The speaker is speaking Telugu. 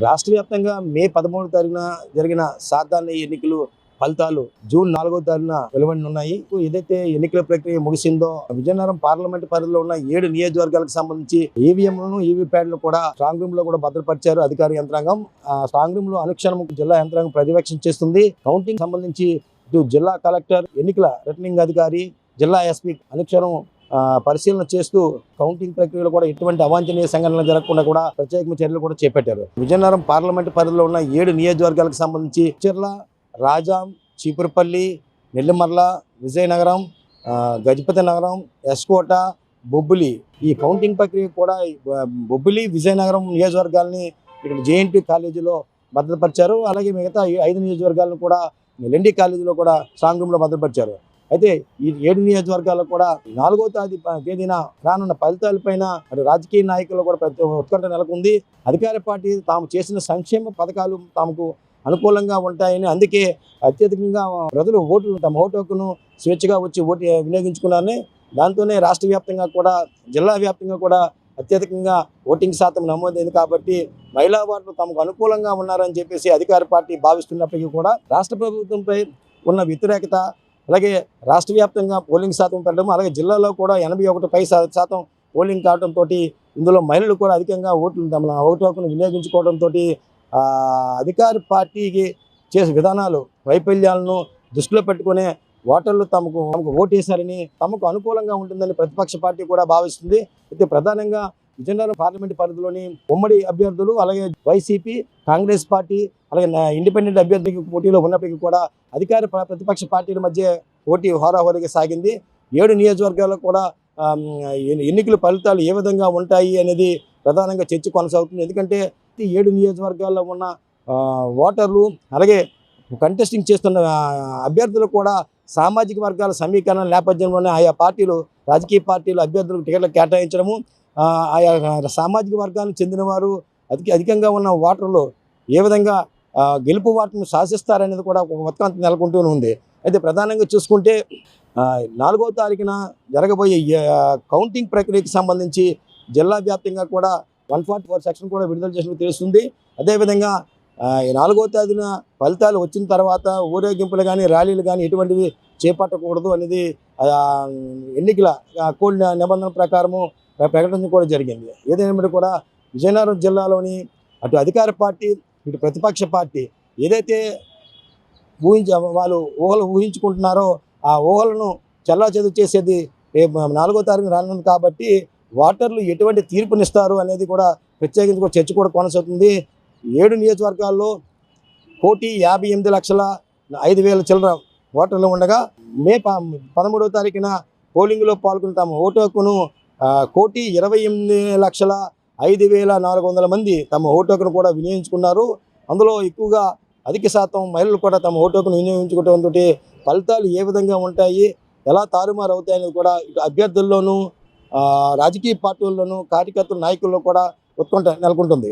రాష్ట్ర వ్యాప్తంగా మే పదమూడు తారీఖున జరిగిన సాధారణ ఎన్నికలు ఫలితాలు జూన్ నాలుగో తారీఖున వెలువడి ఉన్నాయి ఏదైతే ఎన్నికల ప్రక్రియ ముగిసిందో విజయనగరం పార్లమెంట్ పరిధిలో ఉన్న ఏడు నియోజకవర్గాలకు సంబంధించి ఈవీఎంలను ఈవీప్యాడ్లు కూడా స్ట్రాంగ్ రూమ్లో కూడా భద్రపరిచారు అధికార యంత్రాంగం. ఆ స్ట్రాంగ్ రూమ్లో అనుక్షణం జిల్లా యంత్రాంగం పర్యవేక్షణ చేస్తుంది. కౌంటింగ్ సంబంధించి ఇటు జిల్లా కలెక్టర్ ఎన్నికల రిటర్నింగ్ అధికారి జిల్లా ఎస్పీ అనుక్షణం పరిశీలన చేస్తూ కౌంటింగ్ ప్రక్రియలో కూడా ఎటువంటి అవాంఛనీయ సంఘటనలు జరగకుండా కూడా ప్రత్యేకమైన చర్యలు కూడా చేపట్టారు. విజయనగరం పార్లమెంట్ పరిధిలో ఉన్న ఏడు నియోజకవర్గాలకు సంబంధించి చిర్ల రాజాం చీపురుపల్లి నెల్లిమర్ల విజయనగరం గజపతి నగరం ఎస్కోట బొబ్బులి ఈ కౌంటింగ్ ప్రక్రియ కూడా బొబ్బులి బొబ్బిలి విజయనగరం నియోజకవర్గాల్ని ఇక్కడ జేఎన్టీ కాలేజీలో భద్రపరిచారు. అలాగే మిగతా ఐదు నియోజకవర్గాలను కూడా లెండి కాలేజీలో కూడా స్ట్రాంగ్ రూమ్లో భద్రపరిచారు. అయితే ఈ ఏడు నియోజకవర్గాల్లో కూడా నాలుగో తేదీ తేదీన రానున్న ఫలితాలపైన మరి రాజకీయ నాయకులు కూడా ప్రతి ఉత్కంఠ నెలకొంది. అధికార పార్టీ తాము చేసిన సంక్షేమ పథకాలు తమకు అనుకూలంగా ఉంటాయని అందుకే అత్యధికంగా ప్రజలు ఓటు తమ ఓటు హక్కును స్వేచ్ఛగా వచ్చి ఓటు వినియోగించుకున్నారని దాంతోనే రాష్ట్ర వ్యాప్తంగా కూడా జిల్లా వ్యాప్తంగా కూడా అత్యధికంగా ఓటింగ్ శాతం నమోదైంది కాబట్టి మహిళా ఓటర్లు తమకు అనుకూలంగా ఉన్నారని చెప్పేసి అధికార పార్టీ భావిస్తున్నప్పటికీ కూడా రాష్ట్ర ప్రభుత్వంపై ఉన్న వ్యతిరేకత అలాగే రాష్ట్ర వ్యాప్తంగా పోలింగ్ శాతం పెరగడం అలాగే జిల్లాలో కూడా ఎనభై ఒకటి పై శాతం పోలింగ్ కావడంతో ఇందులో మహిళలు కూడా అధికంగా ఓట్లు తమ ఓటు హక్కును వినియోగించుకోవడంతో అధికార పార్టీకి చేసే విధానాలు వైఫల్యాలను దృష్టిలో పెట్టుకునే ఓటర్లు తమకు తమకు ఓటేశారని తమకు అనుకూలంగా ఉంటుందని ప్రతిపక్ష పార్టీ కూడా భావిస్తుంది. అయితే ప్రధానంగా విజయనగరం పార్లమెంటు పరిధిలోని ఉమ్మడి అభ్యర్థులు అలాగే వైసీపీ కాంగ్రెస్ పార్టీ అలాగే ఇండిపెండెంట్ అభ్యర్థికి పోటీలో ఉన్నప్పటికీ కూడా అధికార ప్రతిపక్ష పార్టీల మధ్య పోటీ హోరాహోరీగా సాగింది. ఏడు నియోజకవర్గాల్లో కూడా ఎన్ని- ఎన్నికల ఫలితాలు ఏ విధంగా ఉంటాయి అనేది ప్రధానంగా చర్చ కొనసాగుతుంది. ఎందుకంటే ఈ ఏడు నియోజకవర్గాల్లో ఉన్న ఓటర్లు అలాగే కంటెస్టింగ్ చేస్తున్న అభ్యర్థులు కూడా సామాజిక వర్గాల సమీకరణ నేపథ్యంలోనే ఆయా పార్టీలు రాజకీయ పార్టీలు అభ్యర్థులకు టికెట్లు కేటాయించడము ఆయా సామాజిక వర్గానికి చెందిన వారు అధిక అధికంగా ఉన్న ఓటర్లు ఏ విధంగా గెలుపు వాటిని శాసిస్తారనేది కూడా ఒక ఉత్కంఠ నెలకొంటూనే ఉంది. అయితే ప్రధానంగా చూసుకుంటే నాలుగో తారీఖున జరగబోయే కౌంటింగ్ ప్రక్రియకి సంబంధించి జిల్లా వ్యాప్తంగా కూడా వన్ ఫార్టీ ఫోర్ సెక్షన్ కూడా విడుదల చేసినట్టు తెలుస్తుంది. అదేవిధంగా ఈ నాలుగో తేదీన ఫలితాలు వచ్చిన తర్వాత ఊరేగింపులు కానీ ర్యాలీలు కానీ ఎటువంటివి చేపట్టకూడదు అనేది ఎన్నికల కోడ్ నిబంధన ప్రకారము ప్రకటించడం కూడా జరిగింది. ఏదైనా కూడా విజయనగరం జిల్లాలోని అటు అధికార పార్టీ ఇటు ప్రతిపక్ష పార్టీ ఏదైతే ఊహించ వాళ్ళు ఊహలు ఊహించుకుంటున్నారో ఆ ఊహలను చల్లా చదువు చేసేది నాలుగో తారీఖు రానుంది కాబట్టి ఓటర్లు ఎటువంటి తీర్పునిస్తారు అనేది కూడా ప్రత్యేకించి కూడా చర్చ కూడా కొనసాగుతుంది. ఏడు నియోజకవర్గాల్లో కోటి యాభై ఎనిమిది లక్షల ఐదు వేల చిల్లర ఓటర్లు ఉండగా మే ప పదమూడవ తారీఖున పోలింగ్లో పాల్గొన్న తమ ఓటు హక్కును కోటి ఇరవై ఎనిమిది లక్షల ఐదు వేల నాలుగు వందల మంది తమ ఓటు హక్కును కూడా వినియోగించుకున్నారు. అందులో ఎక్కువగా అధిక శాతం మహిళలు కూడా తమ ఓటు హక్కును వినియోగించుకోవడంతో ఫలితాలు ఏ విధంగా ఉంటాయి ఎలా తారుమారు అవుతాయని కూడా ఇటు అభ్యర్థుల్లోనూ రాజకీయ పార్టీల్లోనూ కార్యకర్తల నాయకుల్లో కూడా ఉత్కంఠ నెలకొంటుంది.